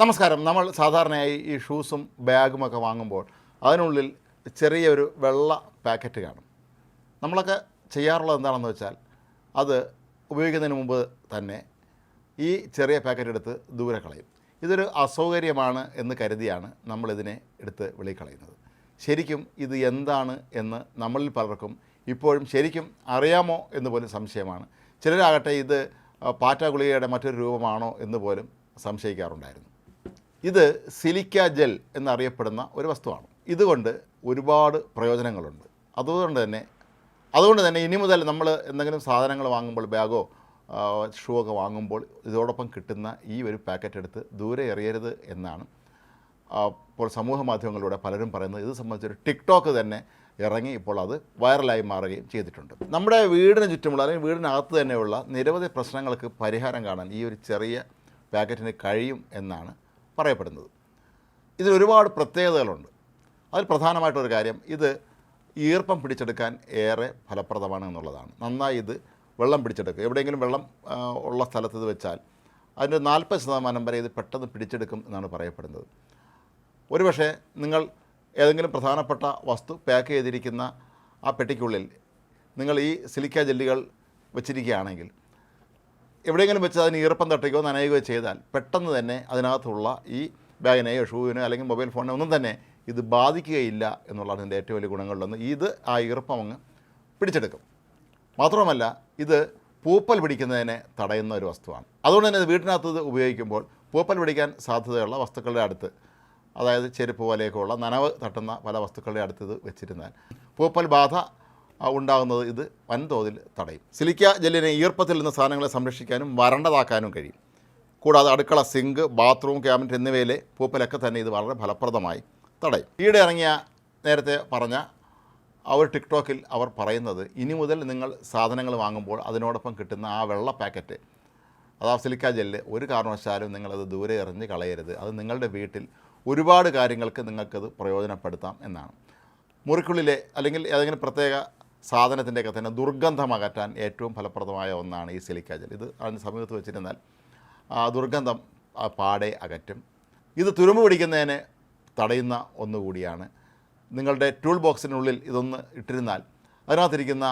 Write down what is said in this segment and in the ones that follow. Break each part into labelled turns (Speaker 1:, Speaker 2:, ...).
Speaker 1: നമസ്കാരം. നമ്മൾ സാധാരണയായി ഈ ഷൂസും ബാഗും ഒക്കെ വാങ്ങുമ്പോൾ അതിനുള്ളിൽ ചെറിയൊരു വെള്ള പാക്കറ്റ് കാണും. നമ്മളൊക്കെ ചെയ്യാറുള്ളത് എന്താണെന്ന് വെച്ചാൽ അത് ഉപയോഗിക്കുന്നതിന് മുമ്പ് തന്നെ ഈ ചെറിയ പാക്കറ്റ് എടുത്ത് ദൂരെ കളയും. ഇതൊരു അസൗകര്യമാണ് എന്ന് കരുതിയാണ് നമ്മളിതിനെ എടുത്ത് വിളിക്കളയുന്നത് ശരിക്കും ഇത് എന്താണ് എന്ന് നമ്മളിൽ പലർക്കും ഇപ്പോഴും ശരിക്കും അറിയാമോ എന്ന് പോലും സംശയമാണ്. ചിലരാകട്ടെ ഇത് പാറ്റ ഗുളികയുടെ മറ്റൊരു രൂപമാണോ എന്ന് പോലും സംശയിക്കാറുണ്ടായിരുന്നു. ഇത് സിലിക്ക ജെൽ എന്നറിയപ്പെടുന്ന ഒരു വസ്തുവാണ്. ഇതുകൊണ്ട് ഒരുപാട് പ്രയോജനങ്ങളുണ്ട്. അതുകൊണ്ട് തന്നെ അതുകൊണ്ട് തന്നെ ഇനി മുതൽ നമ്മൾ എന്തെങ്കിലും സാധനങ്ങൾ വാങ്ങുമ്പോൾ ബാഗോ ഷൂ ഒക്കെ വാങ്ങുമ്പോൾ ഇതോടൊപ്പം കിട്ടുന്ന ഈ ഒരു പാക്കറ്റ് എടുത്ത് ദൂരെ എറിയരുത് എന്നാണ് ഇപ്പോൾ സമൂഹ മാധ്യമങ്ങളിലൂടെ പലരും പറയുന്നത്. ഇത് സംബന്ധിച്ചൊരു ടിക്ടോക്ക് തന്നെ ഇറങ്ങി ഇപ്പോൾ അത് വൈറലായി മാറുകയും ചെയ്തിട്ടുണ്ട്. നമ്മുടെ വീടിന് ചുറ്റുമുള്ള അല്ലെങ്കിൽ വീടിനകത്ത് തന്നെയുള്ള നിരവധി പ്രശ്നങ്ങൾക്ക് പരിഹാരം കാണാൻ ഈ ഒരു ചെറിയ പാക്കറ്റിന് കഴിയും എന്നാണ് പറയപ്പെടുന്നത്. ഇതിൽ ഒരുപാട് പ്രത്യേകതകളുണ്ട്. അതിൽ പ്രധാനമായിട്ടൊരു കാര്യം ഇത് ഈർപ്പം പിടിച്ചെടുക്കാൻ ഏറെ ഫലപ്രദമാണ് എന്നുള്ളതാണ്. നന്നായി ഇത് വെള്ളം പിടിച്ചെടുക്കുക. എവിടെയെങ്കിലും വെള്ളം ഉള്ള സ്ഥലത്ത് ഇത് വെച്ചാൽ അതിന്റെ നാൽപ്പത് ശതമാനം വരെ ഇത് പെട്ടെന്ന് പിടിച്ചെടുക്കും എന്നാണ് പറയപ്പെടുന്നത്. ഒരുപക്ഷെ നിങ്ങൾ ഏതെങ്കിലും പ്രധാനപ്പെട്ട വസ്തു പാക്ക് ചെയ്തിരിക്കുന്ന ആ പെട്ടിക്കുള്ളിൽ നിങ്ങൾ ഈ സിലിക്ക ജെല്ലുകൾ വെച്ചിരിക്കുകയാണെങ്കിൽ എവിടെയെങ്കിലും വെച്ച് അതിന് ഈർപ്പം തട്ടുകയോ നനയുകയോ ചെയ്താൽ പെട്ടെന്ന് തന്നെ അതിനകത്തുള്ള ഈ ബാഗിനെയോ ഷൂവിനോ അല്ലെങ്കിൽ മൊബൈൽ ഫോണിനോ ഒന്നും തന്നെ ഇത് ബാധിക്കുകയില്ല എന്നുള്ളതാണ് ഇതിന്റെ ഏറ്റവും വലിയ ഗുണങ്ങളിലൊന്ന്. ഇത് ആ ഈർപ്പം അങ്ങ് പിടിച്ചെടുക്കും. മാത്രമല്ല ഇത് പൂപ്പൽ പിടിക്കുന്നതിനെ തടയുന്ന ഒരു വസ്തുവാണ്. അതുകൊണ്ട് തന്നെ ഇത് വീട്ടിനകത്ത് ഇത് ഉപയോഗിക്കുമ്പോൾ പൂപ്പൽ പിടിക്കാൻ സാധ്യതയുള്ള വസ്തുക്കളുടെ അടുത്ത് അതായത് ചെരുപ്പ് പോലെയൊക്കെയുള്ള നനവ് തട്ടുന്ന പല വസ്തുക്കളുടെ അടുത്ത് ഇത് വെച്ചിരുന്നാൽ പൂപ്പൽ ബാധ ഉണ്ടാകുന്നത് ഇത് വൻതോതിൽ തടയും. സിലിക്ക ജെല്ലിനെ ഈർപ്പത്തിൽ നിന്ന് സാധനങ്ങളെ സംരക്ഷിക്കാനും വരണ്ടതാക്കാനും കഴിയും. കൂടാതെ അടുക്കള സിങ്ക് ബാത്റൂം ക്യാബിനറ്റ് എന്നിവയിലെ പൂപ്പലൊക്കെ തന്നെ ഇത് വളരെ ഫലപ്രദമായി തടയും. ഈയിടെ ഇറങ്ങിയ നേരത്തെ പറഞ്ഞ അവർ ടിക്ടോക്കിൽ അവർ പറയുന്നത് ഇനി മുതൽ നിങ്ങൾ സാധനങ്ങൾ വാങ്ങുമ്പോൾ അതിനോടൊപ്പം കിട്ടുന്ന ആ വെള്ള പാക്കറ്റ് അതാ സിലിക്ക ജെല്ല് ഒരു കാരണവശാലും നിങ്ങളത് ദൂരെ എറിഞ്ഞ് കളയരുത്. അത് നിങ്ങളുടെ വീട്ടിൽ ഒരുപാട് കാര്യങ്ങൾക്ക് നിങ്ങൾക്കത് പ്രയോജനപ്പെടുത്താം എന്നാണ്. മുറിക്കുള്ളിലെ അല്ലെങ്കിൽ ഏതെങ്കിലും പ്രത്യേക സാധനത്തിന്റെയൊക്കെ തന്നെ ദുർഗന്ധം അകറ്റാൻ ഏറ്റവും ഫലപ്രദമായ ഒന്നാണ് ഈ സിലിക്ക ജെൽ ഇത് അതിന് സമീപത്ത് വെച്ചിരുന്നാൽ ദുർഗന്ധം പാടെ അകറ്റും. ഇത് തുരുമ്പ് പിടിക്കുന്നതിനെ തടയുന്ന ഒന്നുകൂടിയാണ് നിങ്ങളുടെ ടൂൾ ബോക്സിനുള്ളിൽ ഇതൊന്ന് ഇട്ടിരുന്നാൽ അതിനകത്തിരിക്കുന്ന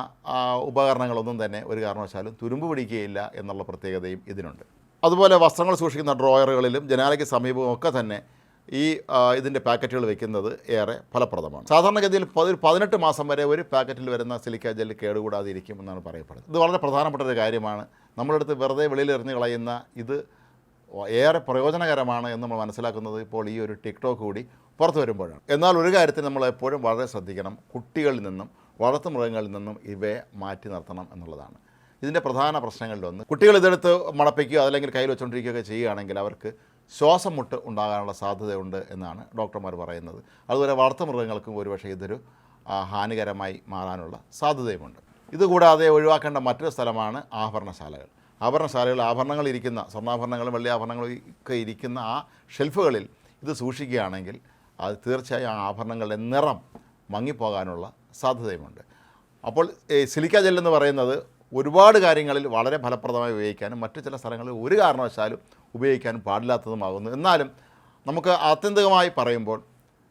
Speaker 1: ഉപകരണങ്ങളൊന്നും തന്നെ ഒരു കാരണവശാലും തുരുമ്പ് പിടിക്കുകയില്ല എന്നുള്ള പ്രത്യേകതയും ഇതിനുണ്ട്. അതുപോലെ വസ്ത്രങ്ങൾ സൂക്ഷിക്കുന്ന ഡ്രോയറുകളിലും ജനാലയ്ക്ക് സമീപവും ഒക്കെ തന്നെ ഈ ഇതിന്റെ പാക്കറ്റുകൾ വെക്കുന്നത് ഏറെ ഫലപ്രദമാണ്. സാധാരണഗതിയിൽ പതി പതിനെട്ട് മാസം വരെ ഒരു പാക്കറ്റിൽ വരുന്ന സിലിക്ക ജെല്ല് കേടുകൂടാതെ ഇരിക്കും എന്നാണ് പറയപ്പെടുന്നത്. ഇത് വളരെ പ്രധാനപ്പെട്ട ഒരു കാര്യമാണ്. നമ്മുടെ അടുത്ത് വെറുതെ വെളിയിൽ എറിഞ്ഞ് കളയുന്ന ഇത് ഏറെ പ്രയോജനകരമാണ് എന്ന് നമ്മൾ മനസ്സിലാക്കുന്നത് ഇപ്പോൾ ഈ ഒരു ടിക്ടോക്ക് കൂടി പുറത്തു വരുമ്പോഴാണ്. എന്നാൽ ഒരു കാര്യത്തിൽ നമ്മൾ എപ്പോഴും വളരെ ശ്രദ്ധിക്കണം. കുട്ടികളിൽ നിന്നും വളർത്തു മൃഗങ്ങളിൽ നിന്നും ഇവയെ മാറ്റി നിർത്തണം എന്നുള്ളതാണ്. ഇതിന്റെ പ്രധാന പ്രശ്നങ്ങളിലൊന്ന്. കുട്ടികൾ ഇതെടുത്ത് മണപ്പിക്കുകയോ അതല്ലെങ്കിൽ കയ്യിൽ വെച്ചുകൊണ്ടിരിക്കുകയൊക്കെ ചെയ്യുകയാണെങ്കിൽ അവർക്ക് ശ്വാസം മുട്ട് ഉണ്ടാകാനുള്ള സാധ്യതയുണ്ട് എന്നാണ് ഡോക്ടർമാർ പറയുന്നത്. അതുപോലെ വളർത്തുമൃഗങ്ങൾക്കും ഒരുപക്ഷെ ഇതൊരു ഹാനികരമായി മാറാനുള്ള സാധ്യതയുമുണ്ട്. ഇതുകൂടാതെ ഒഴിവാക്കേണ്ട മറ്റൊരു സ്ഥലമാണ് ആഭരണശാലകൾ. ആഭരണശാലകൾ ആഭരണങ്ങൾ ഇരിക്കുന്ന സ്വർണാഭരണങ്ങളും വെള്ളിയാഭരണങ്ങളും ഒക്കെ ഇരിക്കുന്ന ആ ഷെൽഫുകളിൽ ഇത് സൂക്ഷിക്കുകയാണെങ്കിൽ അത് തീർച്ചയായും ആ ആഭരണങ്ങളുടെ നിറം മങ്ങിപ്പോകാനുള്ള സാധ്യതയുമുണ്ട്. അപ്പോൾ സിലിക്ക ജെല്ലെന്ന് പറയുന്നത് ഒരുപാട് കാര്യങ്ങളിൽ വളരെ ഫലപ്രദമായി ഉപയോഗിക്കാനും മറ്റു ചില സ്ഥലങ്ങളിൽ ഒരു കാരണവശാലും ഉപയോഗിക്കാനും പാടില്ലാത്തതുമാകുന്നു. എന്നാലും നമുക്ക് ആത്യന്തികമായി പറയുമ്പോൾ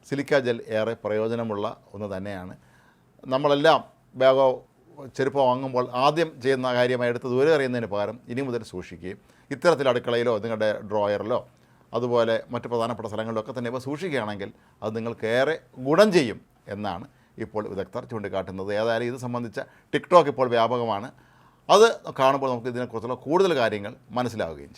Speaker 1: സിലിക്ക ജെൽ ഏറെ പ്രയോജനമുള്ള ഒന്ന് തന്നെയാണ്. നമ്മളെല്ലാം ബാഗോ ചെരുപ്പോ വാങ്ങുമ്പോൾ ആദ്യം ചെയ്യുന്ന കാര്യമായി എടുത്ത് ദൂരെ അറിയുന്നതിന് പകരം ഇനി മുതൽ സൂക്ഷിക്കുകയും ഇത്തരത്തിൽ അടുക്കളയിലോ നിങ്ങളുടെ ഡ്രോയറിലോ അതുപോലെ മറ്റ് പ്രധാനപ്പെട്ട സ്ഥലങ്ങളിലൊക്കെ തന്നെ ഇവ സൂക്ഷിക്കുകയാണെങ്കിൽ അത് നിങ്ങൾക്ക് ഏറെ ഗുണം ചെയ്യും എന്നാണ് ഇപ്പോൾ വിദഗ്ധർ ചൂണ്ടിക്കാട്ടുന്നത്. ഏതായാലും ഇത് സംബന്ധിച്ച ടിക്ടോക്ക് ഇപ്പോൾ വ്യാപകമാണ്. അത് കാണുമ്പോൾ നമുക്ക് ഇതിനെക്കുറിച്ചുള്ള കൂടുതൽ കാര്യങ്ങൾ മനസ്സിലാവുകയും ചെയ്യും.